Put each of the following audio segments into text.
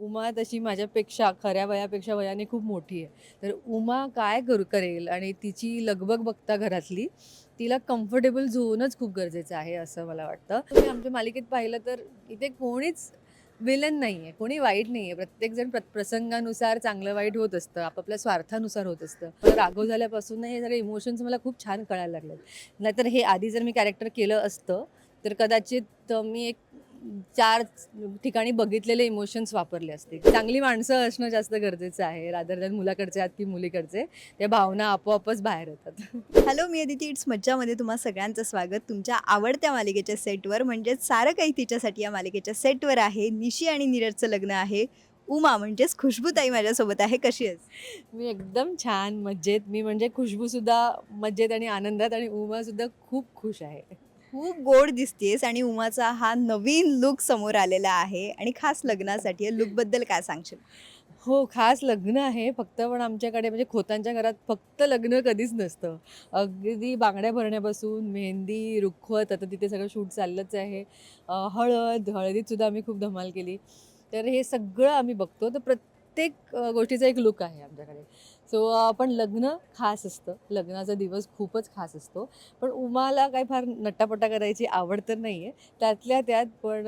उमा तशी माझ्यापेक्षा खऱ्या वयापेक्षा वयाने खूप मोठी आहे. तर उमा काय करू करेल आणि तिची लगबग बघता घरातली तिला कम्फर्टेबल झोनच खूप गरजेचं आहे असं मला वाटतं. तुम्ही आमच्या मालिकेत पाहिलं तर इथे कोणीच विलन नाही आहे कोणी वाईट नाही आहे प्रत्येकजण प्र प्रसंगानुसार चांगलं वाईट होत असतं आपापल्या स्वार्थानुसार होत असतं. मला राघव झाल्यापासून हे सगळे इमोशन्स मला खूप छान कळायला लागले नाहीतर हे आधी जर मी कॅरेक्टर केलं असतं तर कदाचित मी एक चार ठिकाणी बघितलेले इमोशन्स वापरले असते चांगली माणसं असणं जास्त गरजेचं आहे रादर दॅन मुलाकडचे आहात की मुलीकडचे. त्या भावना आपोआपच बाहेर येतात. हॅलो मी अदिती. इट्स मज्जामध्ये तुम्हा सगळ्यांचं स्वागत. तुमच्या आवडत्या मालिकेच्या सेटवर म्हणजेच सारं काही तिच्यासाठी या मालिकेच्या सेटवर आहे. निशी आणि नीरजचं लग्न आहे. उमा म्हणजेच खुशबूताई माझ्यासोबत आहे. कशी आहेस? मी एकदम छान मज्जेत मी म्हणजे खुशबूसुद्धा मज्जेत आणि आनंदात आणि उमासुद्धा खूप खुश आहे. खूप गोड दिसतेस आणि उमाचा हा नवीन लुक समोर आलेला आहे. आणि खास लग्नासाठी आहे लुकबद्दल काय सांगशील? हो खास लग्न आहे. फक्त पण आमच्याकडे म्हणजे खोतांच्या घरात फक्त लग्न कधीच नसतं. अगदी बांगड्या भरण्यापासून मेहंदी रुखवत आता तिथे सगळं शूट चाललंच आहे. हळद हळदीतसुद्धा आम्ही खूप धमाल केली. तर हे सगळं आम्ही बघतो. तर प्रत्येक प्रत्येक गोष्टीचा एक लुक आहे आमच्याकडे. सो पण लग्न खास असतं. लग्नाचा दिवस खूपच खास असतो. पण उमाला काही फार नट्टापट्टा करायची आवड तर नाही आहे त्यातल्या त्यात पण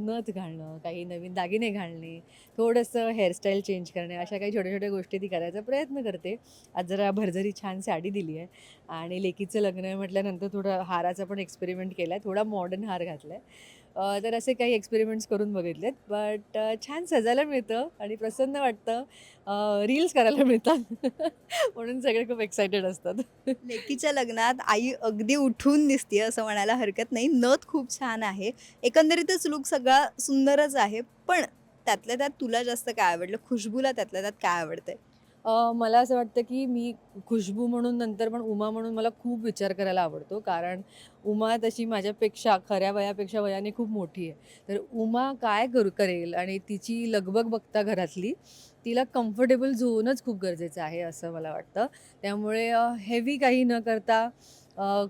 नथ घालणं काही नवीन दागिने घालणे थोडंसं हेअरस्टाईल चेंज करणे अशा काही छोट्या छोट्या गोष्टी ती करायचा प्रयत्न करते. आज जरा भरझरी छान साडी दिली आहे. आणि लेकीचं लग्न म्हटल्यानंतर थोडं हाराचा पण एक्सपेरिमेंट केला आहे थोडा मॉडर्न हार घातला आहे तर असे काही एक्सपेरिमेंट्स करून बघितलेत. बट छान सजायला मिळतं आणि प्रसन्न वाटतं. रील्स करायला मिळतात. म्हणून सगळे खूप एक्सायटेड असतात. लेकीच्या लग्नात आई अगदी उठून दिसते असं म्हणायला हरकत नाही. नथ खूप छान आहे. एकंदरीतच लुक सगळा सुंदरच आहे. पण त्यातल्या त्यात तुला जास्त काय आवडलं? खुशबूला त्यातल्या त्यात काय आवडतंय? मला असं वाटतं की मी खुशबू म्हणून नंतर पण उमा म्हणून मला खूप विचार करायला आवडतो. कारण उमा तशी माझ्यापेक्षा खऱ्या वयापेक्षा वयाने खूप मोठी आहे. तर उमा काय करू करेल आणि तिची लगबग बघता घरातली तिला कम्फर्टेबल झोनच खूप गरजेचं आहे असं मला वाटतं. त्यामुळे हेवी काही न करता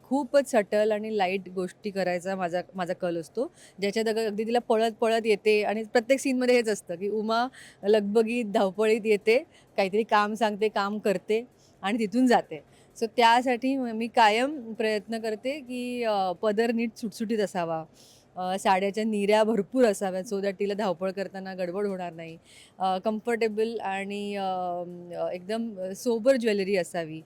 खूपच सटल आणि लाइट गोष्टी करायचा माझा माझा कल असतो. ज्याच्यात अगदी तिला पळत पळत येते आणि प्रत्येक सीनमध्ये हेच असतं की उमा लगबगीत धावपळीत येते काहीतरी काम सांगते काम करते आणि तिथून जाते. सो त्यासाठी मी कायम प्रयत्न करते की पदर नीट सुटसुटीत असावा. साड्याच्या निऱ्या भरपूर असाव्यात सो दॅट तिला धावपळ करताना गडबड होणार नाही. कम्फर्टेबल आणि एकदम सोबर ज्वेलरी असावी.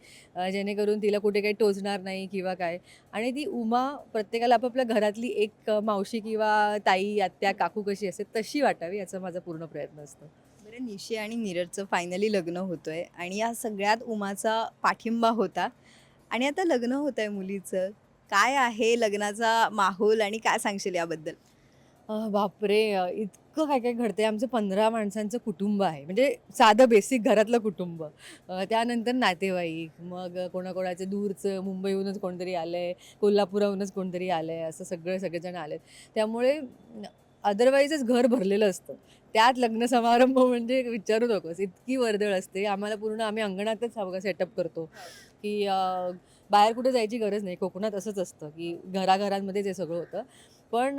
जेणेकरून तिला कुठे काही टोचणार नाही किंवा काय. आणि ती उमा प्रत्येकाला आपापल्या घरातली एक मावशी किंवा ताई आत्या काकू कशी असते तशी वाटावी याचा माझा पूर्ण प्रयत्न असतो. बरं निशी आणि नीरजचं फायनली लग्न होतंय आणि या सगळ्यात उमाचा पाठिंबा होता. आणि आता लग्न होत आहे मुलीचं. काय आहे लग्नाचा माहोल आणि काय सांगशील याबद्दल? अ, बापरे अ, इतकं काय काय घडतंय. आमचं पंधरा माणसांचं कुटुंब आहे. म्हणजे साधं बेसिक घरातलं कुटुंब. अ, त्यानंतर नातेवाईक मग कोणाकोणाचं दूरचं मुंबईहूनच कोणतरी आलं आहे कोल्हापुराहूनच कोणतरी आलं आहे असं सगळे सगळेजण आले त्यामुळे अदरवाईजच घर भरलेलं असतं. त्यात लग्न समारंभ म्हणजे विचारू नकोस. इतकी वर्दळ असते. आम्हाला पूर्ण आम्ही अंगणातच हा बघा सेटअप करतो. की बाहेर कुठे जायची गरज नाही. कोकणात असंच असतं की घराघरांमध्येच हे सगळं होतं. पण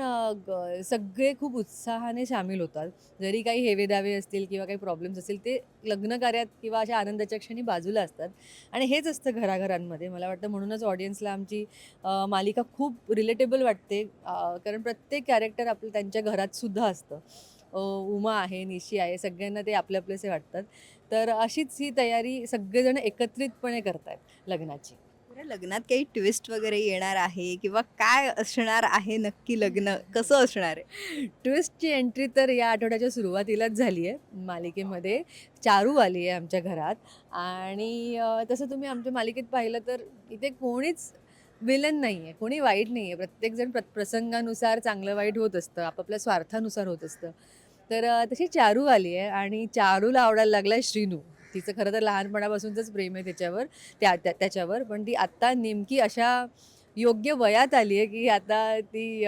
सगळे खूप उत्साहाने सामील होतात. जरी काही हेवेदावे असतील किंवा काही प्रॉब्लेम्स असतील ते लग्न कार्यात किंवा अशा आनंदाच्या क्षणी बाजूला असतात. आणि हेच असतं घराघरांमध्ये. मला वाटतं म्हणूनच ऑडियन्सला आमची मालिका खूप रिलेटेबल वाटते. कारण प्रत्येक कॅरेक्टर आपलं त्यांच्या घरातसुद्धा असतं. उमा आहे निशी आहे सगळ्यांना ते आपले आपलेसे वाटतात. तर अशीच ही तयारी सगळेजण एकत्रितपणे करतायत लग्नाची. लग्नात काही ट्विस्ट वगैरे येणार आहे किंवा काय असणार आहे नक्की लग्न? कसं असणार आहे? ट्विस्टची एंट्री तर या आठवड्याच्या सुरुवातीलाच झाली आहे. मालिकेमध्ये चारू आली आहे आमच्या घरात. आणि तसं तुम्ही आमच्या मालिकेत पाहिलं तर इथे कोणीच विलन नाही आहे कोणी वाईट नाही आहे प्रत्येकजण प्र प्रसंगानुसार चांगलं वाईट होत असतं आपापल्या स्वार्थानुसार होत असतं. तर तशी चारू आली आहे आणि चारूला आवडायला लागला आहे श्रीनू. तिचं खरं तर लहानपणापासूनच प्रेम आहे त्याच्यावर त्या त्या- त्याच्यावर. पण ती आत्ता नेमकी अशा योग्य वयात आली आहे की आता ती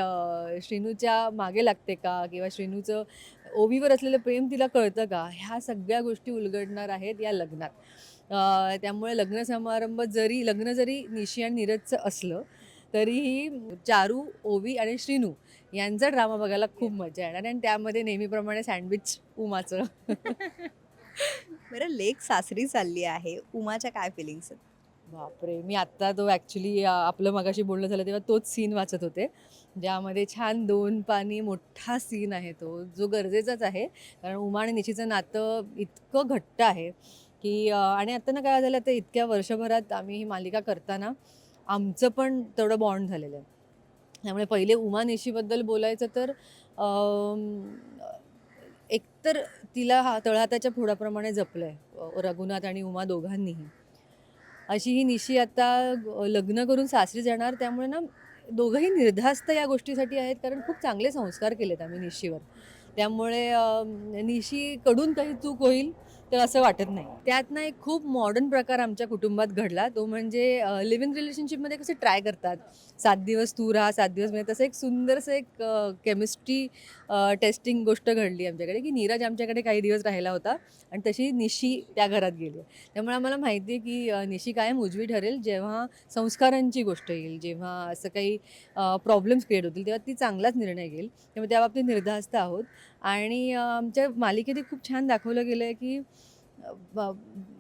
श्रीनूच्या मागे लागते का? किंवा श्रीनूचं ओवीवर असलेलं प्रेम तिला कळतं का? ह्या सगळ्या गोष्टी उलगडणार आहेत या लग्नात. त्यामुळे लग्न समारंभ जरी लग्न जरी निशी आणि नीरजचं असलं तरीही चारू ओवी आणि श्रीनू यांचा ड्रामा बघायला खूप मजा येणार आणि त्यामध्ये नेहमीप्रमाणे सँडविच उमाचं. बरं लेक सासरी चालली आहे. उमाच्या काय फिलिंग्स आहेत? बापरे मी आत्ता तो ॲक्च्युली आपलं मगाशी बोलणं झालं तेव्हा तोच सीन वाचत होते. ज्यामध्ये छान दोन पाणी मोठा सीन आहे तो जो गरजेचाच आहे. कारण उमा आणि निशीचं नातं इतकं घट्ट आहे की आणि आता ना काय झालं तर इतक्या वर्षभरात आम्ही ही मालिका करताना आमचं पण तेवढं बॉन्ड झालेलं आहे. त्यामुळे पहिले उमा निशीबद्दल बोलायचं तर एकतर तिला हा तळहाताच्या फोडाप्रमाणे जपलं आहे रघुनाथ आणि उमा दोघांनीही. अशी ही निशी आता लग्न करून सासरी जाणार त्यामुळे ना दोघंही निर्धास्त या गोष्टीसाठी आहेत कारण खूप चांगले संस्कार केलेत आम्ही निशीवर. त्यामुळे निशीकडून काही चूक होईल तर असं वाटत नाही. त्यात ना एक खूप मॉडर्न प्रकार आमच्या कुटुंबात घडला. तो म्हणजे लिव्हिंग रिलेशनशिपमध्ये कसे ट्राय करतात. सात दिवस तू राहा सात दिवस म्हणजे तसं एक सुंदरसं एक केमिस्ट्री टेस्टिंग गोष्ट घडली आमच्याकडे की नीरज आमच्याकडे काही दिवस राहिला होता आणि तशी निशी त्या घरात गेली. त्यामुळे आम्हाला माहिती आहे की निशी कायम उजवी ठरेल जेव्हा संस्कारांची गोष्ट येईल जेव्हा असं काही प्रॉब्लेम्स क्रिएट होतील तेव्हा ती चांगलाच निर्णय घेईल. त्यामुळे त्या बाबतीत निर्धास्त आहोत. आणि आमच्या मालिकेत खूप छान दाखवलं गेलं आहे की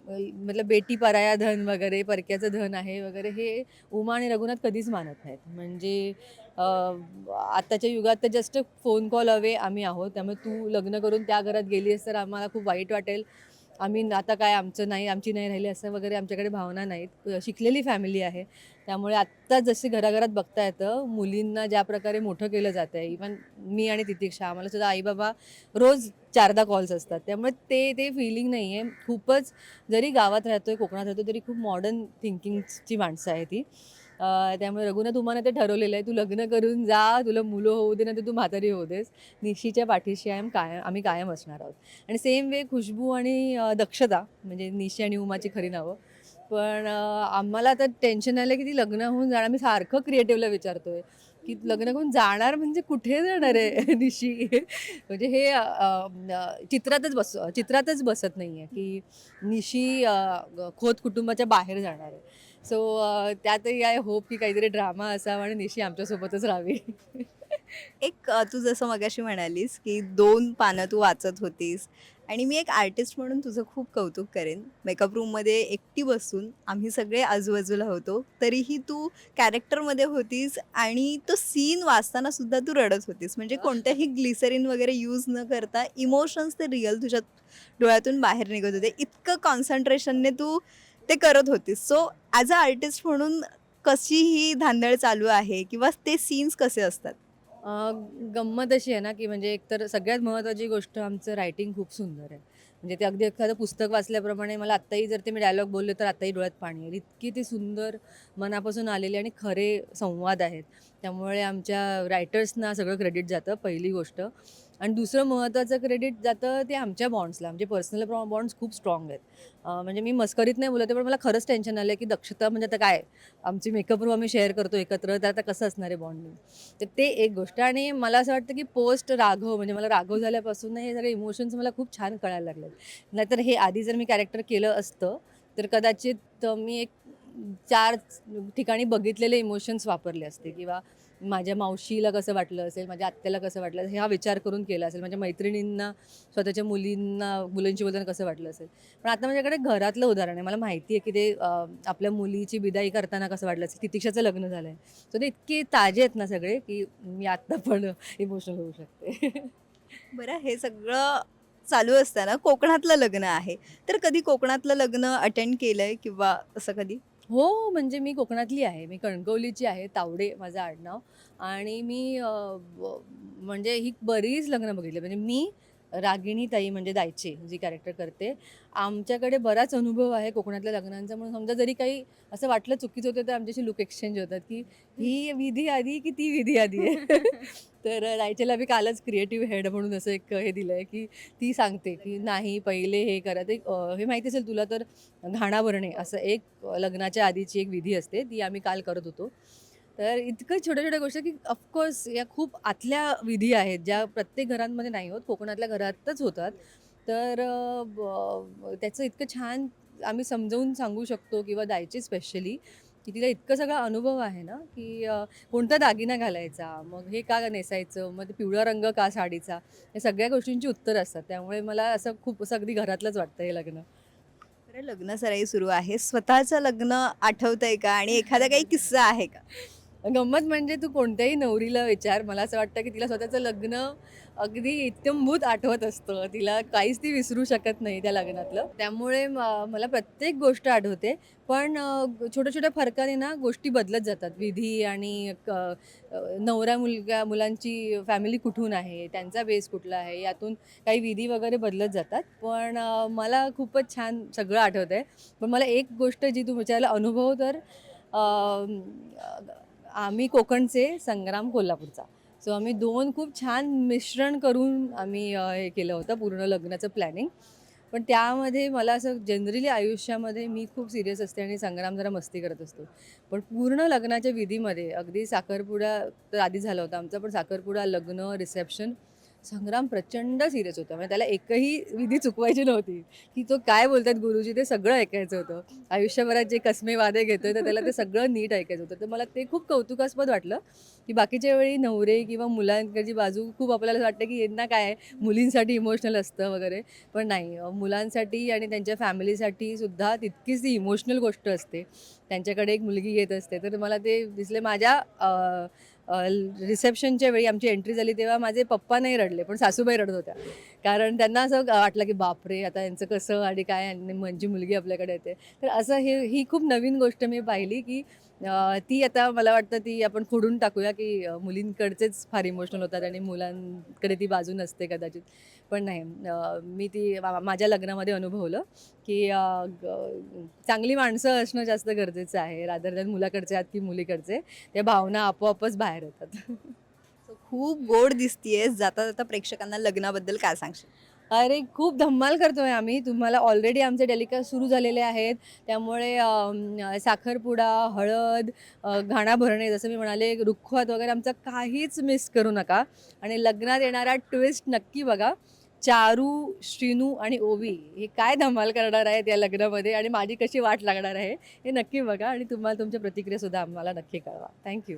मतलब बेटी पराया धन वगैरे परक्याचं धन आहे वगैरे हे उमा आणि रघुनाथ कधीच मानत नाहीत. म्हणजे आत्ताच्या युगात तर जस्ट फोन कॉल अवे आम्ही आहोत. त्यामुळे तू लग्न करून त्या घरात गेली आहेस तर आम्हाला खूप वाईट वाटेल. आम्ही आता काय आमचं नाही आमची नाही राहिली असं वगैरे आमच्याकडे भावना नाहीत. शिकलेली फॅमिली आहे. त्यामुळे आत्ता जसे घराघरात बघता येतं मुलींना ज्या प्रकारे मोठं केलं जातं आहे इव्हन मी आणि तितिक्षा आम्हाला सुद्धा आई बाबा रोज चारदा कॉल्स असतात. त्यामुळे ते ते फिलिंग नाही आहे खूपच जरी गावात राहतोय कोकणात राहतो तरी खूप मॉडर्न थिंकिंगची माणसं आहे ती. त्यामुळे रघुनाथ उमाने ते ठरवलेलं आहे. तू लग्न करून जा. तुला मुलं होऊ दे ना तर तू म्हातारी होऊ देस. निशीच्या पाठीशी आम कायम आम्ही कायम असणार आहोत. आणि सेम वे खुशबू आणि दक्षता म्हणजे निशी आणि उमाची खरी नावं. पण आम्हाला आता टेन्शन आलं की ती लग्न होऊन जाणार. मी सारखं क्रिएटिव्हला विचारतोय की लग्न करून जाणार म्हणजे कुठे जाणार आहे निशी? म्हणजे हे चित्रातच बस चित्रातच बसत नाही आहे की निशी खोत कुटुंबाच्या बाहेर जाणार आहे. सो त्यातही आय होप की काहीतरी ड्रामा असावा आणि निशी आमच्यासोबतच राहावी. एक तू जसं मगाशी म्हणालीस की दोन पानं तू वाचत होतीस आणि मी एक आर्टिस्ट म्हणून तुझं खूप कौतुक करेन. मेकअप रूममध्ये एकटी बसून आम्ही सगळे आजूबाजूला होतो तरीही तू कॅरेक्टरमध्ये होतीस आणि तो सीन वाचताना सुद्धा तू रडत होतीस. म्हणजे कोणत्याही ग्लिसरीन वगैरे यूज न करता इमोशन्स ते रिअल तुझ्या डोळ्यातून बाहेर निघत होते. इतकं कॉन्सन्ट्रेशनने तू ते करत होती. सो ॲज अ आर्टिस्ट म्हणून कशी ही धांदळ चालू आहे किंवा ते सीन्स कसे असतात? गंमत अशी आहे ना की म्हणजे एकतर सगळ्यात महत्त्वाची गोष्ट आमचं रायटिंग खूप सुंदर आहे. म्हणजे ते अगदी एखादं पुस्तक वाचल्याप्रमाणे मला आत्ताही जर ते मी डायलॉग बोलले तर आत्ताही डोळ्यात पाणी येईल. इतकी ते सुंदर मनापासून आलेले आणि खरे संवाद आहेत. त्यामुळे आमच्या रायटर्सना सगळं क्रेडिट जातं पहिली गोष्ट. आणि दुसरं महत्त्वाचं क्रेडिट जातं ते आमच्या बॉन्ड्सला आमचे पर्सनल बॉन्ड्स खूप स्ट्रॉंग आहेत. म्हणजे मी मस्करीत नाही बोलत आहे, पण मला खरंच टेन्शन आलं की दक्षता म्हणजे आता काय? आमची मेकअप रूम आम्ही शेअर करतो एकत्र तर आता कसं असणार आहे बॉन्डिंग तर ते एक गोष्ट. आणि मला असं वाटतं की पोस्ट राघव म्हणजे मला राघव झाल्यापासून हे सगळे इमोशन्स मला खूप छान कळायला लागले नाहीतर हे आधी जर मी कॅरेक्टर केलं असतं तर कदाचित मी एक चार ठिकाणी बघितलेले इमोशन्स वापरले असते. किंवा माझ्या मावशीला कसं वाटलं असेल माझ्या आत्याला कसं वाटलं असेल, हा विचार करून केला असेल. माझ्या मैत्रिणींना स्वतःच्या मुलींना मुलांशी बोलताना कसं वाटलं असेल. पण आता माझ्याकडे घरातलं उदाहरण आहे. मला माहिती आहे की ते आपल्या मुलीची बिदाई करताना कसं वाटलं असेल. तितिक्षाचं लग्न झालं आहे सो ते इतके ताजे आहेत ना सगळे की मी आत्ता पण इमोशनल होऊ शकते. बरं हे सगळं चालू असताना कोकणातलं लग्न आहे. तर कधी कोकणातलं लग्न अटेंड केलं आहे किंवा असं कधी? हो म्हणजे मी कोकणातली आहे. मी कणकवलीची आहे तावडे माझं आडनाव. आणि मी म्हणजे ही बरीच लग्न बघितली. म्हणजे मी रागिणी ताई म्हणजे दायचे जी कॅरेक्टर करते. आमच्याकडे बराच अनुभव आहे कोकणातल्या लग्नांचा. म्हणून समजा जरी काही असं वाटलं चुकीचं होतं तर आमच्याशी लुक एक्सचेंज होतात की ही विधी आधी की ती विधी आधी? आहे तर रायचेला मी कालच क्रिएटिव्ह हेड म्हणून असं एक हे दिलं आहे की ती सांगते की नाही पहिले हे करा. ते हे माहिती असेल तुला तर घाणा भरणे असं एक लग्नाच्या आधीची एक विधी असते. ती आम्ही काल करत होतो. तर इतकं छोट्या छोट्या गोष्टी की ऑफकोर्स या खूप आतल्या विधी आहेत ज्या प्रत्येक घरांमध्ये नाही होत. कोकणातल्या घरातच होतात. तर त्याचं इतकं छान आम्ही समजावून सांगू शकतो किंवा द्यायचे स्पेशली की तिला इतकं सगळा अनुभव आहे ना की कोणता दागिना घालायचा मग हे का नेसायचं मग ते पिवळा रंग का साडीचा या सगळ्या गोष्टींची उत्तरं असतात. त्यामुळे मला असं खूप असं अगदी घरातलंच वाटतं हे लग्न. बरं लग्न सराई सुरू आहे. स्वतःचं लग्न आठवतंय का? आणि एखादा काही किस्सा आहे का? गंमत म्हणजे तू कोणत्याही नवरीला विचार. मला असं वाटतं की तिला स्वतःचं लग्न अगदी इत्यंभूत आठवत असतं. तिला काहीच ती विसरू शकत नाही त्या लग्नातलं. त्यामुळे मला प्रत्येक गोष्ट आठवते. पण छोट्या छोट्या फरकाने ना गोष्टी बदलत जातात. विधी आणि क- अ, नवरा मुलगा मुलांची फॅमिली कुठून आहे त्यांचा बेस कुठला आहे यातून काही विधी वगैरे बदलत जातात. पण मला खूपच छान सगळं आठवतं आहे पण मला एक गोष्ट जी तू विचारला अनुभव तर आम्ही कोकणचे संग्राम कोल्हापूरचा. सो आम्ही दोन खूप छान मिश्रण करून आम्ही हे केलं होतं पूर्ण लग्नाचं प्लॅनिंग पण त्यामध्ये मला असं जनरली आयुष्यामध्ये मी खूप सिरियस असते आणि संग्राम जरा मस्ती करत असतो. पण पूर्ण लग्नाच्या विधीमध्ये अगदी साखरपुडा तर आधी झाला होता आमचा पण साखरपुडा लग्न रिसेप्शन संग्राम प्रचंड सिरियस होता. म्हणजे त्याला एकही विधी चुकवायची नव्हती. की तो काय बोलतात गुरुजी ते सगळं ऐकायचं होतं. आयुष्यभरात जे कसमे वादे घेतोय तर त्याला ते सगळं नीट ऐकायचं होतं. तर मला ते खूप कौतुकास्पद वाटलं की बाकीच्या वेळी नवरे किंवा मुलांकडची बाजू खूप आपल्याला वाटतं की यांना काय मुलींसाठी इमोशनल असतं वगैरे. पण नाही मुलांसाठी आणि त्यांच्या फॅमिलीसाठी सुद्धा तितकीच ती इमोशनल गोष्ट असते. त्यांच्याकडे एक मुलगी येत असते. तर मला ते दिसले माझ्या रिसेप्शनच्या वेळी आमची एंट्री झाली तेव्हा माझे पप्पा नाही रडले पण सासूबाई रडत होत्या. कारण त्यांना असं वाटलं की बापरे आता यांचं कसं आणि काय आणि म्हणजे मुलगी आपल्याकडे येते. तर असं हे ही खूप नवीन गोष्ट मी पाहिली की ती आता मला वाटतं ती आपण खोडून टाकूया की मुलींकडचेच फार इमोशनल होतात आणि मुलांकडे ती बाजू नसते कदाचित. पण नाही मी ती माझ्या लग्नामध्ये अनुभवलं की चांगली माणसं असणं जास्त गरजेचं आहे. रादर दॅन मुलाकडचे आहात की मुलीकडचे त्या भावना आपोआपच बाहेर येतात. खूप गोड दिसतीये जाता जाता प्रेक्षकांना लग्नाबद्दल काय सांगशील? अरे खूप धम्माल करतोय आम्ही. तुम्हाला ऑलरेडी आमचे डेलिकास्ट सुरू झालेले आहेत. त्यामुळे साखरपुडा हळद घाणा भरणे जसं मी म्हणाले रुखवात वगैरे आमचं काहीच मिस करू नका. आणि लग्नात येणारा ट्विस्ट नक्की बघा. चारू श्रीनू आणि ओवी हे काय धमाल करणार आहेत या लग्नामध्ये आणि माझी कशी वाट लागणार आहे हे नक्की बघा आणि तुम्हाला तुमच्या प्रतिक्रियासुद्धा आम्हाला नक्की कळवा. थँक्यू